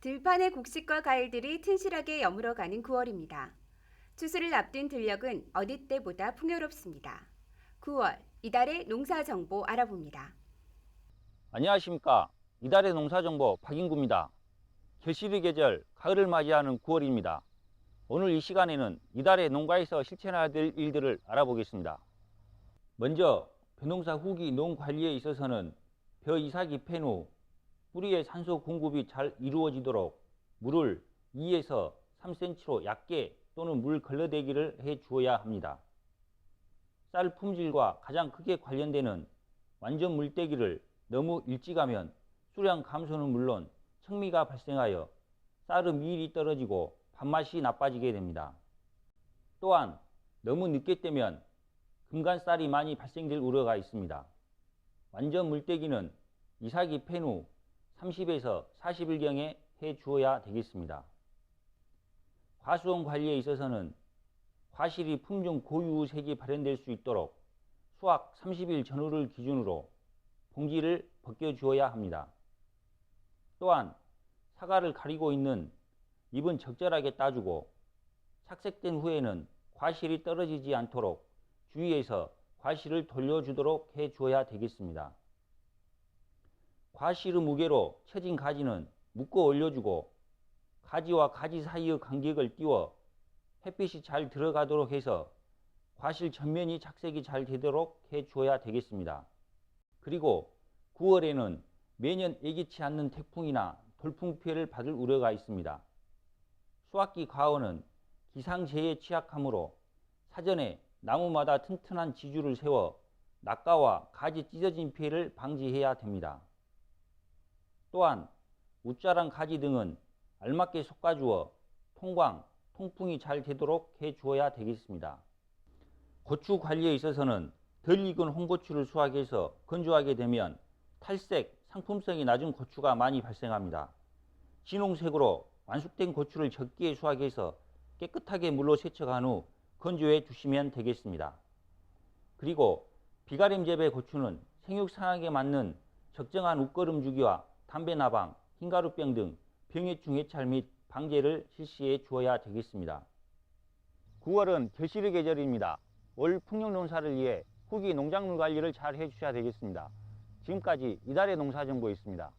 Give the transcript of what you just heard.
들판의 곡식과 과일들이 튼실하게 여물어가는 9월입니다. 추수를 앞둔 들녘은 어느 때보다 풍요롭습니다. 9월 이달의 농사 정보 알아봅니다. 안녕하십니까. 이달의 농사 정보 박인구입니다. 결실의 계절 가을을 맞이하는 9월입니다. 오늘 이 시간에는 이달의 농가에서 실천해야 될 일들을 알아보겠습니다. 먼저 벼농사 후기 농 관리에 있어서는 벼 이삭이 팬후 뿌리의 산소 공급이 잘 이루어지도록 물을 2에서 3cm로 얕게 또는 물 걸러대기를 해 주어야 합니다. 쌀 품질과 가장 크게 관련되는 완전 물대기를 너무 일찍 하면 수량 감소는 물론 청미가 발생하여 쌀은 미일이 떨어지고 밥맛이 나빠지게 됩니다. 또한 너무 늦게 떼면 금간쌀이 많이 발생될 우려가 있습니다. 완전 물떼기는 이삭이 팬후 30에서 40일경에 해 주어야 되겠습니다. 과수원 관리에 있어서는 과실이 품종 고유색이 발현될 수 있도록 수확 30일 전후를 기준으로 봉지를 벗겨 주어야 합니다. 또한 사과를 가리고 있는 잎은 적절하게 따주고 착색된 후에는 과실이 떨어지지 않도록 주위에서 과실을 돌려주도록 해 주어야 되겠습니다. 과실의 무게로 처진 가지는 묶어 올려주고 가지와 가지 사이의 간격을 띄워 햇빛이 잘 들어가도록 해서 과실 전면이 착색이 잘 되도록 해 주어야 되겠습니다. 그리고 9월에는 매년 예기치 않는 태풍이나 돌풍 피해를 받을 우려가 있습니다. 수확기 과원은 기상재해에 취약하므로 사전에 나무마다 튼튼한 지주를 세워 낙가와 가지 찢어진 피해를 방지해야 됩니다. 또한 웃자란 가지 등은 알맞게 솎아주어 통광, 통풍이 잘 되도록 해 주어야 되겠습니다. 고추 관리에 있어서는 덜 익은 홍고추를 수확해서 건조하게 되면 탈색, 상품성이 낮은 고추가 많이 발생합니다. 진홍색으로 완숙된 고추를 적기에 수확해서 깨끗하게 물로 세척한 후 건조해 주시면 되겠습니다. 그리고 비가림 재배 고추는 생육 상황에 맞는 적정한 웃거름 주기와 담배 나방, 흰가루병 등 병해충 해찰 및 방제를 실시해 주어야 되겠습니다. 9월은 결실의 계절입니다. 올 풍년 농사를 위해 후기 농작물 관리를 잘 해주셔야 되겠습니다. 지금까지 이달의 농사정보였습니다.